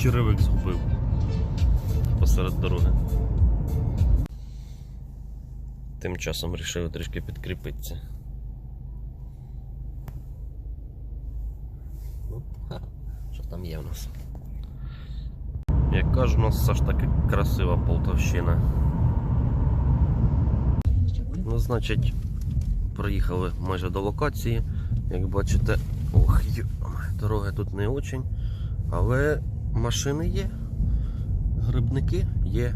черевик згубив посеред дороги. Тим часом вирішив трішки підкріпитися. Ну, що там є в нас? Яка ж у нас все ж таки красива Полтавщина. Ну, значить, приїхали майже до локації. Як бачите, ох, дороги тут не очень, але машини є, грибники є.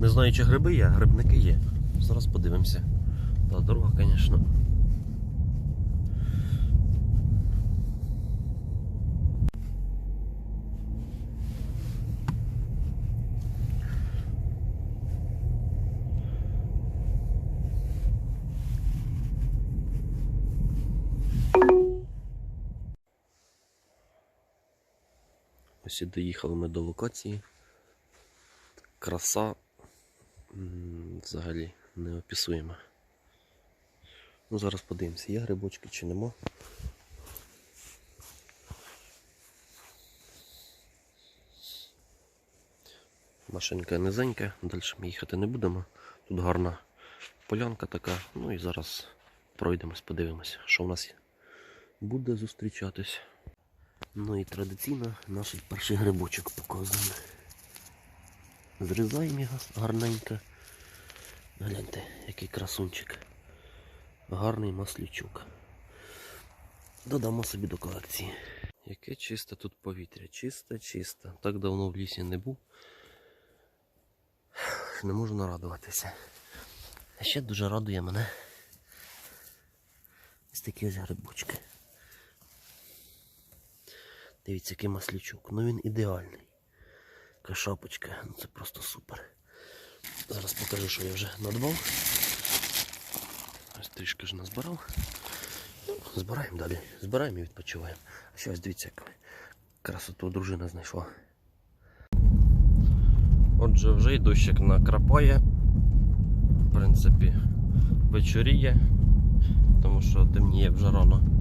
Не знаю, чи гриби є, а грибники є. Зараз подивимося. Та дорога, звісно. Ось і доїхали ми до локації. Краса взагалі неописуєма. Ну, зараз подивимося, є грибочки чи нема. Машинка низенька, далі ми їхати не будемо. Тут гарна полянка така. Ну і зараз пройдемось, подивимось, що в нас буде зустрічатись. Ну і традиційно наш перший грибочок показуємо. Зрізаємо його гарненько. Гляньте, який красунчик. Гарний маслючок. Додамо собі до колекції. Яке чисте тут повітря. Чисте, чисте. Так давно в лісі не був. Не можу нарадуватися. А ще дуже радує мене. Ось такі ось грибочки. Дивіться, який маслючок. Ну він ідеальний. Така ну це просто супер. Зараз покажу, що я вже надбав. Ось трішки ж назбирав. Збираємо далі. Збираємо і відпочиваємо. А ще ось дивіться, яку красоту дружина знайшла. Отже, вже й дощик накрапає. В принципі, вечоріє, тому що темніє вже рано.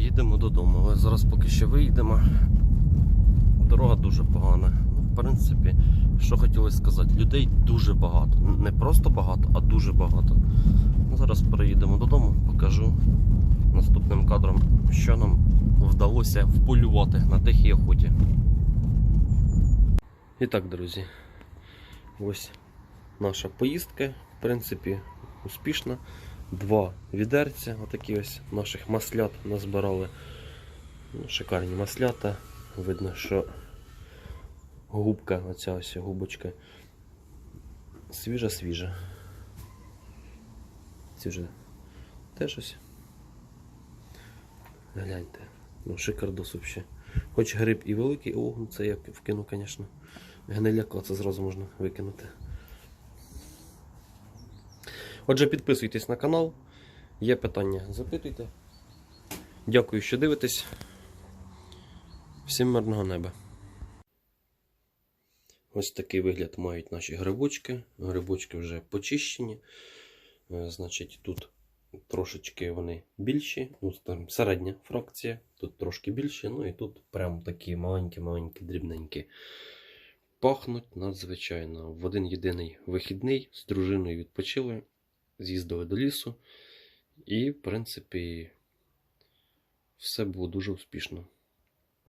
Їдемо додому, але зараз поки ще виїдемо. Дорога дуже погана. Ну, в принципі, що хотілося сказати, людей дуже багато. Не просто багато, а дуже багато. Ну, Зараз переїдемо додому, покажу наступним кадром, що нам вдалося вполювати на тихій охоті. І так, друзі, ось наша поїздка, в принципі, успішна. Два відерця, отакі ось наших маслят назбирали. Ну, шикарні маслята. Видно, що губка, оця ось губочка свіжа-свіжа. Ці вже теж ось. Гляньте. Ну, шикардос взагалі. Хоч гриб і великий, о, це я вкину, звісно. Гниляка це зразу можна викинути. Отже, підписуйтесь на канал. Є питання, запитуйте. Дякую, що дивитесь. Всім мирного неба. Ось такий вигляд мають наші грибочки. Грибочки вже почищені. Е, Значить, тут трошечки вони більші. Ну, там середня фракція. Тут трошки більші, ну і тут прям такі маленькі-маленькі, дрібненькі. Пахнуть надзвичайно. В один єдиний вихідний з дружиною відпочили, з'їздили до лісу. І, в принципі, все було дуже успішно.